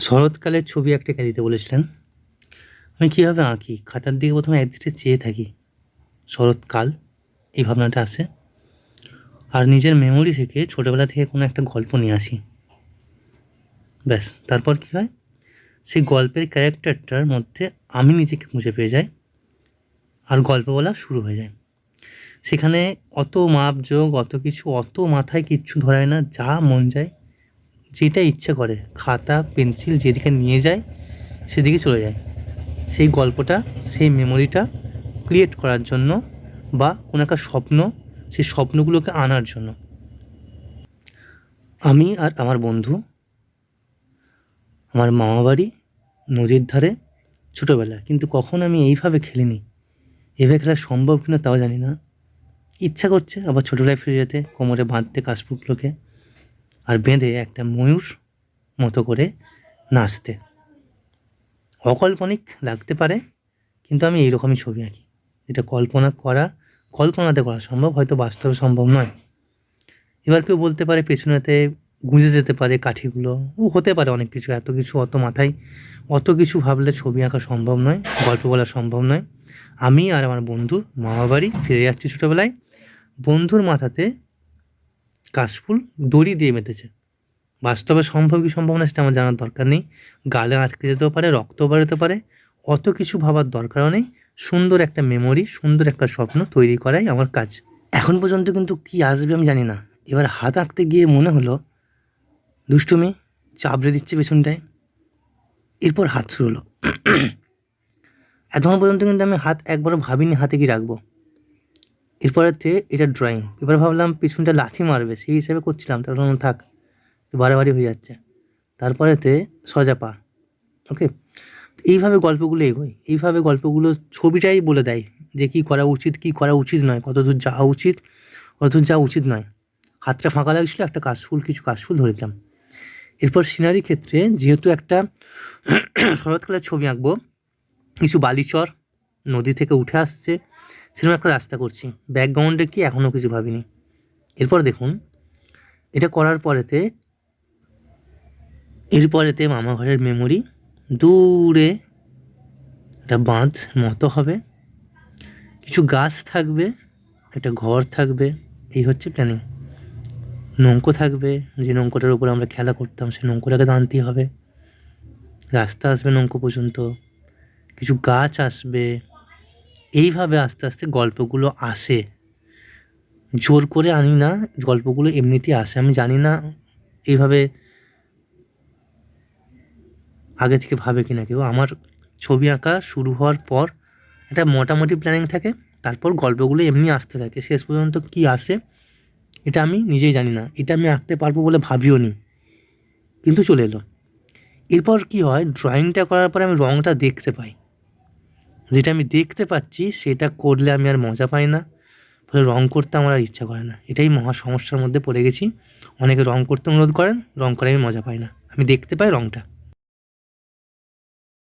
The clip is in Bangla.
শরৎকালের ছবি একটা এঁকে দিতে বলেছিলেন? আমি কীভাবে আঁকি? খাতার দিকে প্রথমে একদিকে চেয়ে থাকি। শরৎকাল, এই ভাবনাটা আসে আর নিজের মেমোরি থেকে ছোটোবেলা থেকে কোনো একটা গল্প নিয়ে আসি। ব্যাস, তারপর কী হয়? সেই গল্পের ক্যারেক্টারটার মধ্যে আমি নিজেকে খুঁজে পেয়ে যাই আর গল্প বলা শুরু হয়ে যায়। সেখানে অত মাপযোগ অত কিছু, অত মাথায় কিচ্ছু ধরায় না, যা মন যায় যেটা ইচ্ছে করে, খাতা, পেন্সিল যেদিকে নিয়ে যায়, সেদিকে চলে যায়। সেই গল্পটা, সেই মেমোরিটা ক্রিয়েট করার জন্য বা কোনো একটা স্বপ্ন, সেই স্বপ্নগুলোকে আনার জন্য। আমি আর আমার বন্ধু, আমার মামাবাড়ি নদীর ধারে ছোটোবেলা কিন্তু কখন আমি এইভাবে খেলিনি? এভাবে খেলা সম্ভব কিনা তাও জানি না। ইচ্ছা করছে আবার ছোটোবেলায় ফিরে যেতে, কোমরে বাঁধতে কাশফুলগুলোকে আর বেঁধে একটা ময়ূর মতো করে নাচতে। অকল্পনিক লাগতে পারে, কিন্তু আমি এইরকমই ছবি আঁকি। যেটা কল্পনা করা, কল্পনাতে করা সম্ভব, হয়তো বাস্তবে সম্ভব নয়। এবার কেউ বলতে পারে পেছনেতে গুঁজে যেতে পারে কাঠিগুলো। ও হতে পারে অনেক কিছু, এত কিছু অত মাথায়। অত কিছু ভাবলে ছবি আঁকা সম্ভব নয়, গল্প বলা সম্ভব নয়। আমি আর আমার বন্ধু মামাবাড়ি ফিরে যাচ্ছি ছোটোবেলায়। বন্ধুর মাথাতে কাশফুল দড়ি দিয়ে বেঁধেছে। বাস্তবে সম্ভব কি সম্ভব না সেটা আমার জানার দরকার নেই। গালে আটকে যেতেও পারে, রক্তও বেরোতে পারে, অত কিছু ভাবার দরকারও নেই। সুন্দর একটা মেমোরি সুন্দর একটা স্বপ্ন তৈরি করাই আমার কাজ। এখন পর্যন্ত কিন্তু কি আসবে আমি জানি না। এবার হাত আঁকতে গিয়ে মনে হলো দুষ্টুমি চাবড়ে দিচ্ছে পেছনটায়। এরপর হাত শুরু হলো। এতক্ষণ পর্যন্ত কিন্তু আমি হাত একবারও ভাবিনি হাতে কি রাখব। এরপরেতে এটা ড্রয়িং এবার ভাবলাম পিছনটা লাথি মারবে, সেই হিসেবে করছিলাম তারপর বললাম, থাক বাড়াবাড়ি হয়ে যাচ্ছে। তারপরেতে সজা পা ওকে এইভাবে গল্পগুলো এগোয়। এইভাবে গল্পগুলো, ছবিটাই বলে দেয় যে কী করা উচিত, কী করা উচিত নয় কত দূর যাওয়া উচিত কত দূর যাওয়া উচিত নয়। হাতটা ফাঁকা লাগছিল, একটা কাশফুল, কিছু কাশফুল ধরে দিলাম এরপর সিনারি ক্ষেত্রে যেহেতু একটা শরৎকালের ছবি আঁকবো, কিছু বালিচর নদী থেকে উঠে আসছে, সেরকম একটা রাস্তা করছি। ব্যাকগ্রাউন্ডে কি এখনও কিছু ভাবিনি। এরপর দেখুন, এটা করার পরেতে, এরপরেতে মামা ঘরের মেমোরি দূরে একটা বাঁধ মতো হবে। কিছু গাছ থাকবে, একটা ঘর থাকবে, এই হচ্ছে প্ল্যানিং নৌকো থাকবে, যে নৌকোটার উপর আমরা খেলা করতাম, সেই নৌকোটাকে আনতেই হবে। রাস্তা আসবে নৌকো পর্যন্ত, কিছু গাছ আসবে এইভাবে আস্তে আস্তে গল্পগুলো আসে। জোর করে আনি না, গল্পগুলো এমনিতেই আসে। আমি জানি না এইভাবে আগে থেকে ভাবে কিনা কেউ। আমার ছবি আঁকা শুরু হওয়ার পর একটা মোটামুটি প্ল্যানিং থাকে, তারপর গল্পগুলো এমনি আসতে থাকে। শেষ পর্যন্ত কি আসে, এটা আমি নিজেই জানি না। এটা আমি আঁকতে পারব বলে ভাবিও নি। কিন্তু চলে এলো। এরপর কি হয় ড্রয়িংটা করার পরে আমি রঙটা দেখতে পাই। যেটা আমি দেখতে পাচ্ছি, সেটা করলে আমি আর মজা পাই না। ফলে রং করতে আমার আর ইচ্ছা করে না। এটাই মহা সমস্যার মধ্যে পড়ে গেছি। অনেকে রং করতে অনুরোধ করেন, রং করে আমি মজা পাই না। আমি দেখতে পাই রংটা।